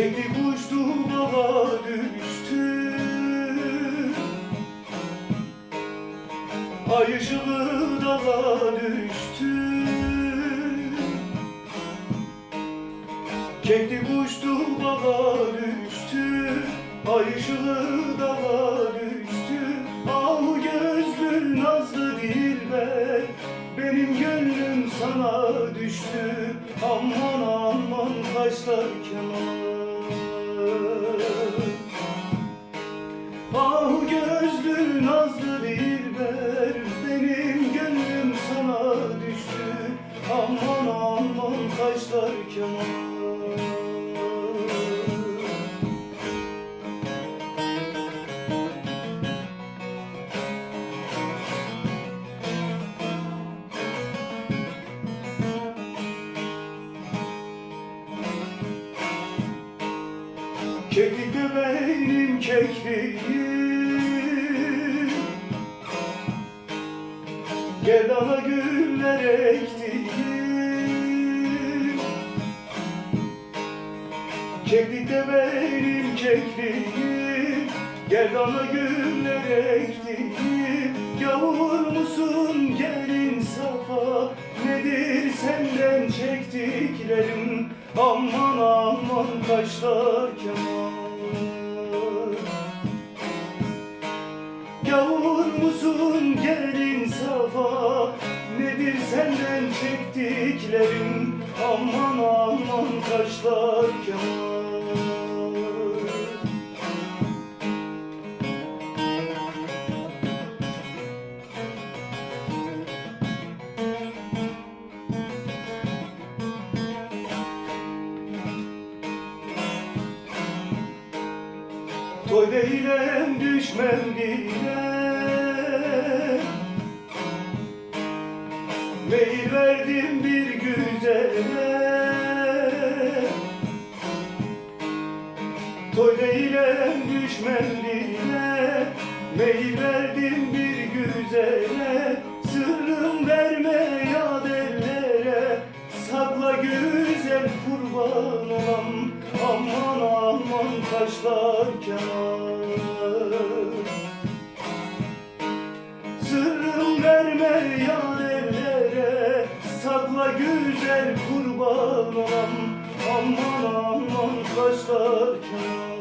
Kedi uçtu baba düştü Ay ışığı dala düştü Kedi uçtu baba düştü Ay ışığı dala düştü Ah gözlü nazlı dilber Benim gönlüm sana düştü. Aman aman kaşlar kenar nazlı dilber Benim gönlüm sana düştü. Aman aman kaşlar kenar. Keklik de benim kekliğim Gerdana güller ektiğim. Keklik de benim kekliğim Gerdana güller ektiğim. Yavur musun gelin safa? Nedir senden çektiklerim? Aman aman kaşlar kemal musun? Gelin safa. Nedir senden çektiklerim. Aman aman kaşlar kemal Toy değilim düşmem bile verdim bir güzele. Toy değilim düşmem bile Meyil verdim bir güzele. Sırrım verme ya ellere Sakla güzel kurban olam. Aman aman kaşlar kenar olam Aman aman kaşlar kenar